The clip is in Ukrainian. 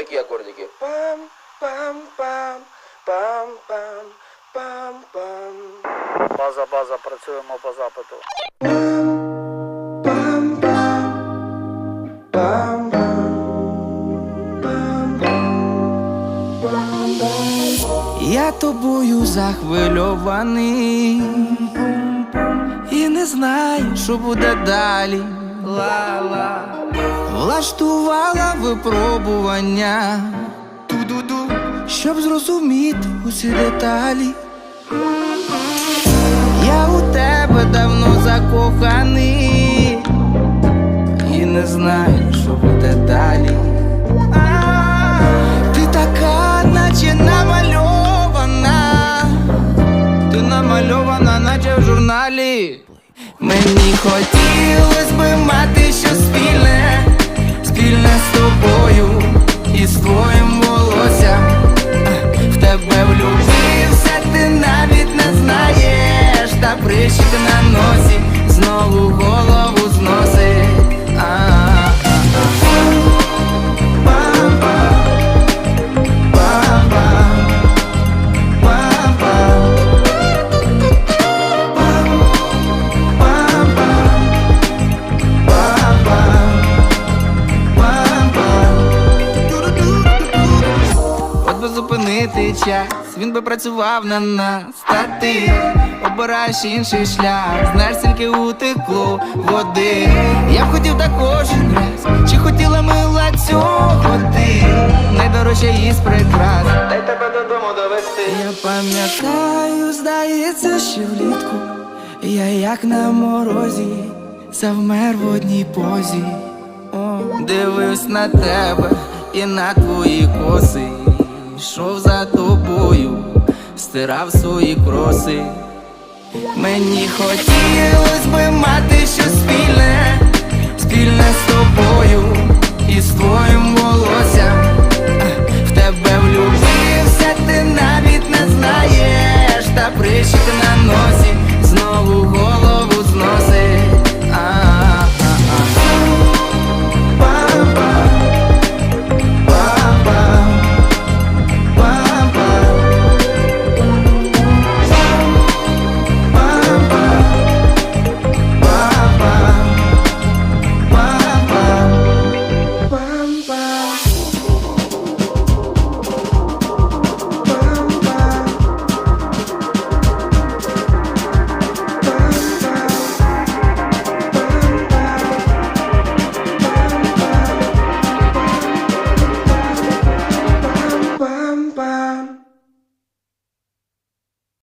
отакі акордики. Пам, пам, пам, пам, пам, пам, пам. База, база, працюємо по запиту. Пам, пам, пам, пам, пам, пам, пам. Я тобою захвильований і не знаю, що буде далі. Ла-ла. Влаштувала випробування, Ту-ду-ду. щоб зрозуміти усі деталі. Я у тебе давно закоханий і не знаю, що буде далі. Ти така, наче намальована, ти намальована, наче в журналі. Мені хотілось би мати щось спільне, спільне з тобою і з твоїм волоссям. В тебе влюбився, ти навіть не знаєш, та прищик на носі зупинити час, він би працював на нас, та ти обираєш інший шлях, знаєш, скільки утекло води. Я б хотів також раз, чи хотіла мила цього ти найдорожча із прикрас. Дай тебе додому довести. Я пам'ятаю, здається, що влітку я як на морозі завмер в одній позі. О, дивився на тебе і на твої коси. Йшов за тобою, стирав свої кроси. Мені хотілось би мати щось спільне, спільне з тобою